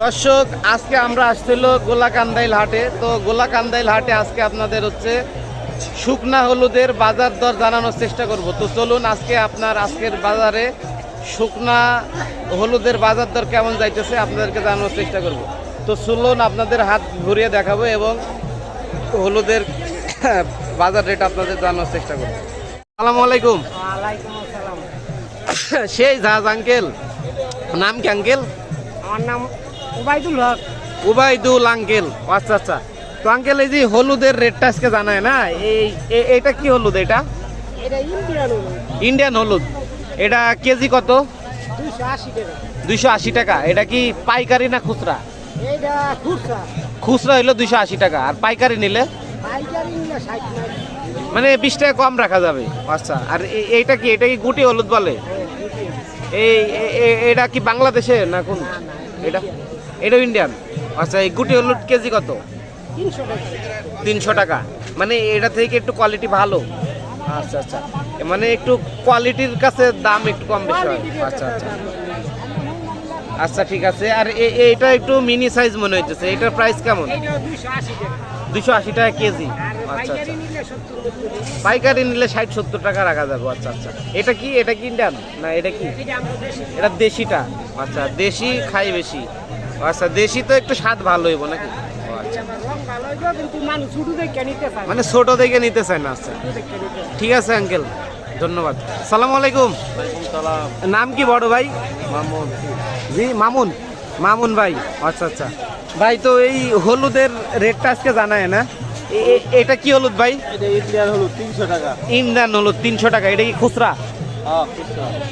দর্শক আজকে আমরা আসছিল গোলাকান্দাইল হাটে। তো গোলাকান্দাইল হাটে আজকে আপনাদের হচ্ছে শুকনা হলুদের বাজার দর জানানোর চেষ্টা করব। তো চলুন আজকে আপনার আজকের বাজারে শুকনা হলুদের বাজার দর কেমন যাইতেছে আপনাদেরকে জানানোর চেষ্টা করব। তো চলুন আপনাদের হাত ঘুরিয়ে দেখাবো এবং হলুদের বাজার রেট আপনাদের জানানোর চেষ্টা করব। আসসালামু আলাইকুম। সেই জাহাজ আঙ্কেল। নাম কি আঙ্কেল? আমার নাম ওবায়দুল হক। উবাইদুল আঙ্কেল আচ্ছা আচ্ছা। তো আঙ্কেল এই যে হলুদের রেটটা আজকে জানায় না? এই এটা কি হলুদ এটা? ইন্ডিয়ান হলুদ। এটা কেজি কত? দুইশো আশি টাকা। এটা কি পাইকারি না খুচরা? খুচরা। হইল দুইশো আশি টাকা। আর পাইকারি নিলে? মানে বিশ টাকা কম রাখা যাবে। আচ্ছা আর এইটা কি? এটা কি গুটি হলুদ বলে? এই এ- এ- এটা কি বাংলাদেশে না কোন? এটা এটা ইন্ডিয়ান আচ্ছা এই গুটি হলুদ কেজি কত? তিনশো টাকা। মানে এটা থেকে একটু কোয়ালিটি ভালো। আচ্ছা আচ্ছা। মানে একটু কোয়ালিটির কাছে দাম একটু কম বেশি হয়। আচ্ছা আচ্ছা। আচ্ছা ঠিক আছে। আর এ- এটা একটু মিনি সাইজ মনে হইতেছে। এটার প্রাইস কেমন? এইটা দুশো আশি টাকা। কেজি। আচ্ছা আচ্ছা। পাইকারি নিলে ষাট সত্তর টাকা রাখা যাবে। আচ্ছা আচ্ছা। এটা কি? এটা কি ইন্ডিয়ান না এটা কি? এটা দেশিটা। আচ্ছা দেশি খাই বেশি। আচ্ছা দেশি তো একটু স্বাদ ভালো হইব নাকি? আচ্ছা। মানে ছোট দেখে নিতে চায় না আচ্ছা। ঠিক আছে আঙ্কেল ধন্যবাদ। সালাম আলাইকুম। নাম কি বড় ভাই? মামুন। জি মামুন। মামুন ভাই আচ্ছা আচ্ছা। ভাই তো এই হলুদের রেটটা আজকে জানায় না? এটা কি হলুদ ভাই? এটা ইন্ডিয়ান হলো তিনশো টাকা। ইন্ডিয়ান হলুদ তিনশো টাকা। এটা কি হ্যাঁ খুচরা।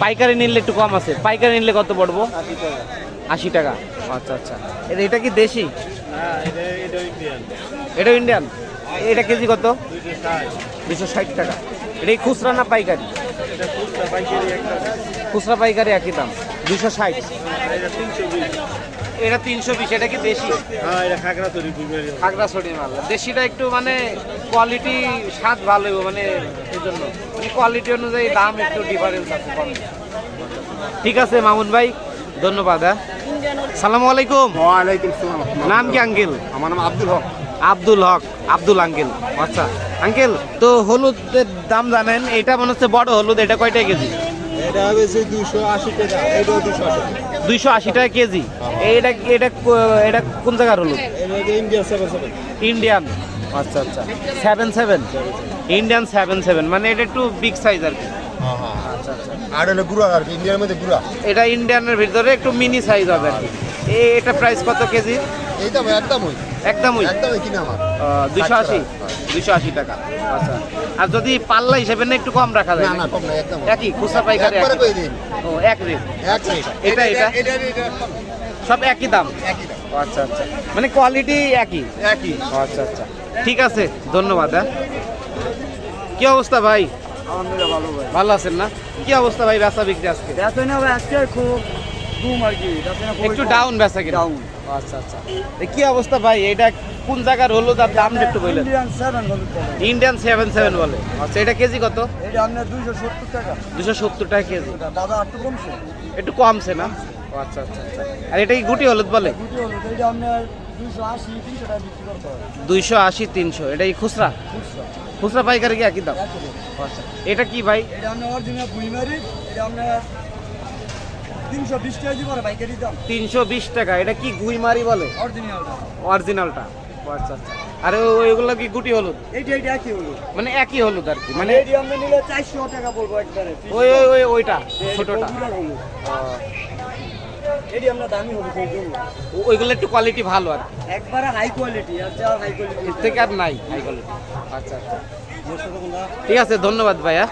পাইকারি নিলে একটু কম আছে। পাইকারি নিলে কত পড়ব? আশি টাকা। আচ্ছা আচ্ছা। এটা- এটা কি দেশি? হ্যাঁ এটা এটা ইন্ডিয়ান এটা কেজি কত? দুশো ষাট। টাকা। এটা কি খুচরা না পাইকারি? খুচরা পাইকারি একই দাম। দুশো ষাট। এটা তিনশো বিশ। এটা তিনশো বিশ এটা কি দেশি? হ্যাঁ এটা খাগড়া তৈরি কুমিয়ারি খাগড়াছড়ি মাল। দেশিটা একটু মানে কোয়ালিটি স্বাদ ভালো মানে এই জন্য। কোয়ালিটি অনুযায়ী দাম একটু ডিফারেন্স আছে ঠিক আছে মামুন ভাই ধন্যবাদ হ্যাঁ। সালামু আলাইকুম। ওয়ালাইকুম সালাম। নাম কি আঙ্কেল? আমার নাম আব্দুল হক। আব্দুল হক আব্দুল আঙ্কেল। আচ্ছা আঙ্কেল তো হলুদের দাম জানেন এটা মনে হচ্ছে বড় হলুদ এটা কয়টা কেজি? এটা হয়েছে দুশো আশি টাকা দুশো আশি দুইশো আশি টাকা কেজি। এটা এটা এটা কোন জায়গার হলুদ? ইন্ডিয়ান আচ্ছা আচ্ছা। Seven seven Indian seven seven মানে এটা একটু বিগ সাইজ আর কি। হ্যাঁ হ্যাঁ আচ্ছা আচ্ছা। আর হলো গুড়া আর কি ইন্ডিয়ার মধ্যে গুড়া। এটা ইন্ডিয়ানের ভিতরে একটু মিনি সাইজ হবে আর কি। এটা প্রাইস কত কেজি? এইটা একদম ওই একদমই? একদম কিনা আমার দুশো আশি? দুশো আশি টাকা। আচ্ছা। আর যদি পাল্লা হিসেবে না একটু কম রাখা যায় না না কম না একদম একই খুচরা পাইকারি একবারে একই? কই দিন? ও এক রেট। এক এটা, এটা? এটা এটা সব একই দাম? একই দাম। আচ্ছা আচ্ছা। মানে কোয়ালিটি একই? একই। আচ্ছা আচ্ছা। ঠিক আছে ধন্যবাদ হ্যাঁ। কি অবস্থা ভাই? আলহামদুলিল্লাহ ভালো ভাই। ভালো আছেন না? কি অবস্থা ভাই বেচা বিক্রি আজকে? দেখো না ভাই আজকে খুব ঘুম আর কি একটু ডাউন বেচা কিনা. ও, আচ্ছা আচ্ছা। কি অবস্থা ভাই? এটা কোন জায়গার হলো তার দাম একটু বললেন? ইন্ডিয়ান সেভেন হলুদ বলে। ইন্ডিয়ান আচ্ছা এটা কেজি কত? এটা আপনার দুইশো সত্তর টাকা। দুশো সত্তর টাকা কেজি। দাদা একটু কমছে। একটু কমছে না? আচ্ছা আচ্ছা আচ্ছা। আর এটা কি গুটি হলুদ বলে? দুটো হলুদ এটা আপনার দুইশো আশি তিনশো টাকা বিক্রি করতে হবে দুইশো আশি তিনশো। এটা কি খুচরা? খুচরা। খুচরা পাইকারি কি একই দাম? আচ্ছা। এটা কি ভাই? এটা আপনার অরিজিনাল বুইমারি এটা আপনার তিনশো বিশ টাকা এটা কি গুইমারি বলে? অরিজিনালটা অরিজিনালটা আচ্ছা আচ্ছা। আর ওইগুলো কি গুটি হলুদ? এইটা এইটা একই হলুদ। মানে একই হলুদ আর কি মানে মানে এটি নিলে চারশো টাকা বলব একবারে। ওই ওই ওই ওইটা ছোটটা। এটি আপনার দামি এই জন্য। ওইগুলো একটু কোয়ালিটি ভালো আর একবারে হাই কোয়ালিটি আর যা হাই কোয়ালিটি এর থেকে আর নাই হাই কোয়ালিটি আচ্ছা আচ্ছা। ঠিক আছে ধন্যবাদ ভাইয়া।